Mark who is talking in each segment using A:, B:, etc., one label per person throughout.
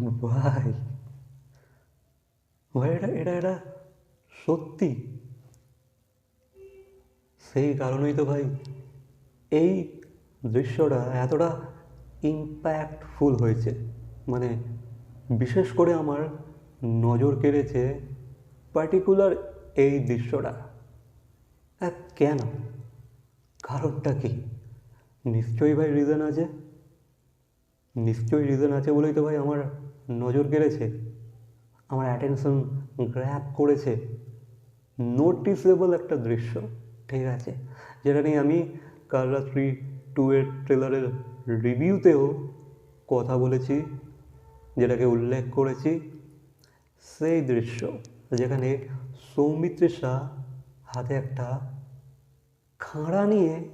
A: ভাই ভাই, এটা এটা এটা সত্যি? সেই কারণেই তো ভাই এই দৃশ্যটা এতটা ইম্প্যাক্টফুল হয়েছে। মানে বিশেষ করে আমার নজর কেড়েছে পার্টিকুলার এই দৃশ্যটা। কেন? কারণটা কি? নিশ্চয়ই ভাই রিজন আছে। নিশ্চয়ই রিজন আছে বলেই তো ভাই আমার নজর কেড়েছে, আমার অ্যাটেনশন গ্র্যাপ করেছে। নোটিসেবল একটা দৃশ্য, ঠিক আছে? যেটা নিয়ে আমি কাল রাত্রি টু এর ট্রেলারের রিভিউতেও কথা বলেছি, যেটাকে উল্লেখ করেছি। সেই দৃশ্য, যেখানে সৌমিত্রিষা হাতে একটা খাঁড়া নিয়ে,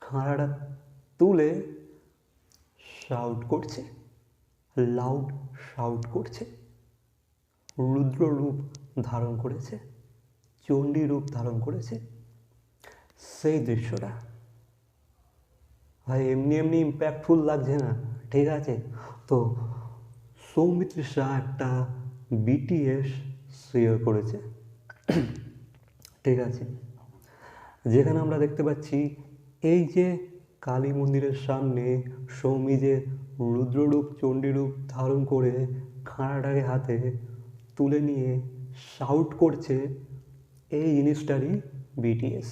A: খাঁড়াটা তুলে শাউট করছে লাউড শাউট করছে, রুদ্র রূপ ধারণ করেছে, চণ্ডী রূপ ধারণ করেছে, সেই দৃশ্যটা। ভাই, এমনি এমনি ইম্প্যাক্টফুল লাগছে না? ঠিক আছে? তো সৌমিত্র শাহ একটা বিটিএস শেয়ার করেছে। ঠিক আছে? যেখানে আমরা দেখতে পাচ্ছি, এই যে কালী মন্দিরের সামনে সৌমি যে রুদ্ররূপ, চণ্ডীরূপ ধারণ করে খাঁড়াটাকে হাতে তুলে নিয়ে শাউট করছে এই জিনিসটারই বিটিএস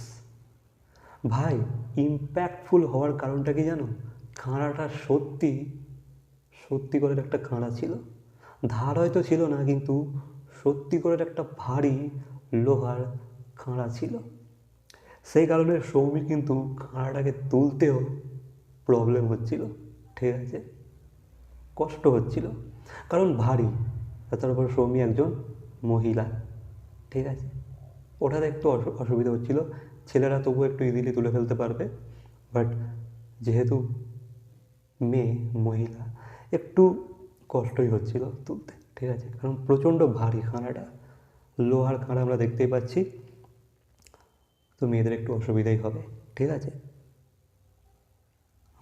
A: ভাই ইম্প্যাক্টফুল হওয়ার কারণটা কি জানো? খাঁড়াটা সত্যি সত্যি করে একটা খাঁড়া ছিল। ধার হয়তো ছিল না, কিন্তু সত্যি করে একটা ভারী লোহার খাঁড়া ছিল। সেই কারণে সৌমির কিন্তু খাঁড়াটাকে তুলতেও প্রবলেম হচ্ছিল। ঠিক আছে? কষ্ট হচ্ছিল। কারণ ভারী। আর তার উপর সৌমি একজন মহিলা। ঠিক আছে? ওঠাতে একটু অসুবিধা হচ্ছিল। ছেলেরা তবু একটু ইজিলি তুলে ফেলতে পারবে। বাট যেহেতু মেয়ে, মহিলা, একটু কষ্টই হচ্ছিল তুলতে। ঠিক আছে? কারণ প্রচণ্ড ভারী খানাটা লোহার খাঁড়া আমরা দেখতেই পাচ্ছি। তো মেয়েদের একটু অসুবিধাই হবে, ঠিক আছে?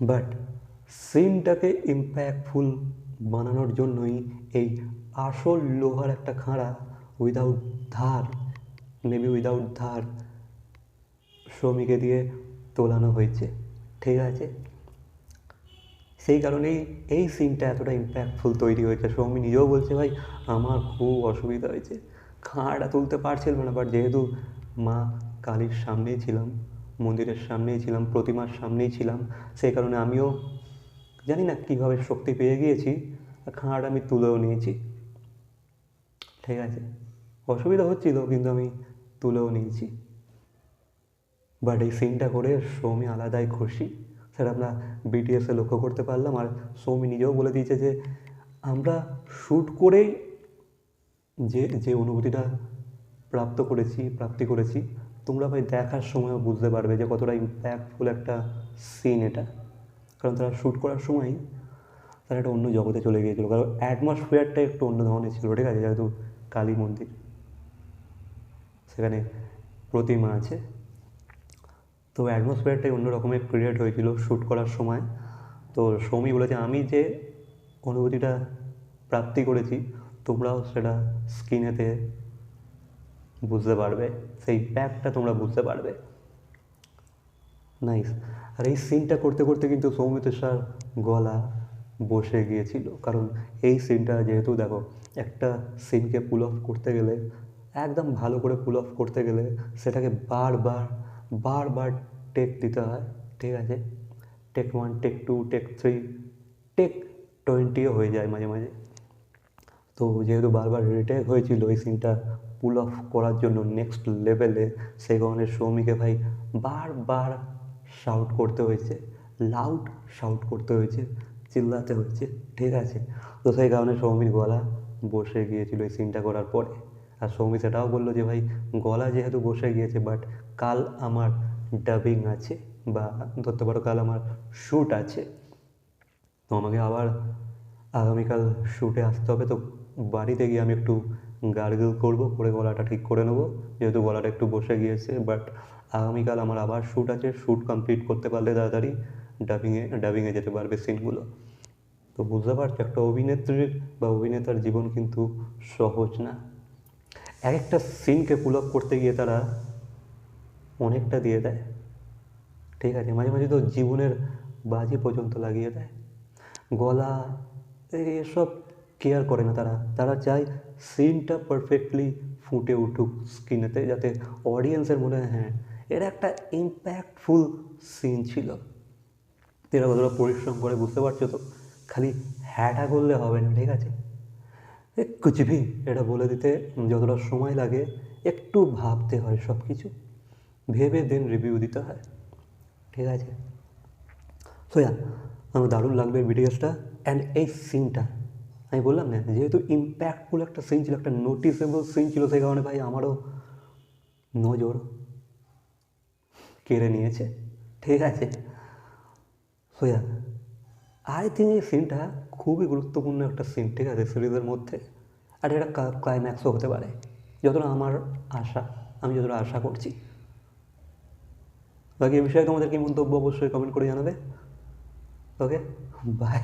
A: বাট সিনটাকে ইম্প্যাক্টফুল বানানোর জন্যই এই আসল লোহার একটা খাঁড়া উইদাউট ধার মেবি উইদাউট ধার শ্রমিকে দিয়ে তোলানো হয়েছে, ঠিক আছে? সেই কারণেই এই সিনটা এতটা ইম্প্যাক্টফুল তৈরি হয়েছে। সৌমি নিজেও বলছে, ভাই, আমার খুব অসুবিধা হয়েছে। খাঁড়া তুলতে পারছিল না বাট যেহেতু মা কালীর সামনেই ছিলাম, মন্দিরের সামনেই ছিলাম, প্রতিমার সামনেই ছিলাম। সেই কারণে আমিও জানি না কীভাবে শক্তি পেয়ে গিয়েছি খাঁড়াটা আমি তুলেও নিয়েছি। ঠিক আছে, অসুবিধা হচ্ছিল, কিন্তু আমি তুলেও নিয়েছি। বাট এই সিনটা করে সৌমি আলাদাই খুশি। সেটা আমরা বিটিএসে লক্ষ্য করতে পারলাম, আর সৌমি নিজেও বলে দিয়েছে যে, আমরা শ্যুট করেই যে যে অনুভূতিটা প্রাপ্ত করেছি, প্রাপ্তি করেছি তোমরা ভাই দেখার সময়ও বুঝতে পারবে যে কতটা ইম্প্যাক্টফুল একটা সিন এটা। কারণ তারা শ্যুট করার সময় তারা একটা অন্য জগতে চলে গিয়েছিল। কারণ অ্যাটমসফিয়ারটা একটু অন্য ধরনের ছিল, ঠিক আছে? যেহেতু কালী মন্দির। সেখানে প্রতিমা আছে। তো অ্যাটমসফিয়ারটাই অন্য রকমের ক্রিয়েট হয়েছিল শ্যুট করার সময়। তো সৌমি বলেছে, আমি যে অনুভূতিটা প্রাপ্তি করেছি, তোমরাও সেটা স্ক্রিনেতে বুঝতে পারবে, সেই প্যাকটা তোমরা বুঝতে পারবে। নাইস আর এই সিনটা করতে করতে কিন্তু সৌমিত স্যার গলা বসে গিয়েছিল। কারণ এই সিনটা যেহেতু দেখো, একটা সিনকে পুল অফ করতে গেলে, একদম ভালো করে পুল অফ করতে গেলে সেটাকে বারবার বারবার টেক দিতে হয়। ঠিক আছে? Take one take two take three take টোয়েন্টিও হয়ে যায় মাঝে মাঝে। তো যেহেতু বারবার রিটেক হয়েছিল ওই সিনটা পুল অফ করার জন্য নেক্সট লেভেলে সেই কারণে সৌমিকে ভাই বারবার শাউট করতে হয়েছে লাউড শাউট করতে হয়েছে, চিল্লাতে হয়েছে, ঠিক আছে? তো সেই কারণে সৌমির গলা বসে গিয়েছিল এই সিনটা করার পরে। আর সৌমি সেটাও বলল যে ভাই, গলা যেহেতু বসে গিয়েছে বাট কাল আমার ডাবিং আছে বা ধরতে পারো কাল আমার শ্যুট আছে। তো আমাকে আবার আগামীকাল শ্যুটে আসতে হবে, তো বাড়িতে গিয়ে আমি একটু গার্গল করব, করে গলাটা ঠিক করে নেব। যেহেতু গলাটা একটু বসে গিয়েছে বাট আগামীকাল আমার আবার শ্যুট আছে। শ্যুট কমপ্লিট করতে পারলে তাড়াতাড়ি ডাবিংয়ে ডাবিংয়ে যেতে পারবে সিনগুলো তো বুঝতে পারছ, একটা অভিনেত্রীর বা অভিনেতার জীবন কিন্তু সহজ না। এক একটা সিনকে পুল আপ করতে গিয়ে তারা অনেকটা দিয়ে দেয়। ঠিক আছে, মাঝে মাঝে তো জীবনের বাজি পর্যন্ত লাগিয়ে দেয়। গলা এসব কেয়ার করে না তারা। তারা চায় সিনটা পারফেক্টলি ফুটে উঠুক স্ক্রিনেতে যাতে অডিয়েন্সের মনে হয় হ্যাঁ এটা একটা ইম্প্যাক্টফুল সিন ছিল। এরা কতটা পরিশ্রম করে বুঝতে পারছ তো? খালি হ্যাটা করলে হবে না, ঠিক আছে? কুচভি এটা বলে দিতে যতটা সময় লাগে, একটু ভাবতে হয় সব কিছু ভেবে দেন রিভিউ দিতে হয়, ঠিক আছে? সোয়া আমার দারুণ লাগবে ভিডিওসটা অ্যান্ড এই সিনটা আমি বললাম না, যেহেতু ইম্প্যাক্টফুল একটা সিন ছিল, একটা নোটিসেবল সিন ছিল, সেই কারণে ভাই আমারও নজর কেড়ে নিয়েছে। ঠিক আছে। সোয়া আই থিঙ্ক এই সিনটা খুবই গুরুত্বপূর্ণ একটা সিন ঠিক আছে সিরিজের মধ্যে। আর এটা ক্লাইম্যাক্সও হতে পারে, যতটা আমার আশা, আমি যতটা আশা করছি। বাকি এই বিষয়ে তোমাদের কি মন্তব্য, অবশ্যই কমেন্ট করে জানাবে। Okay bye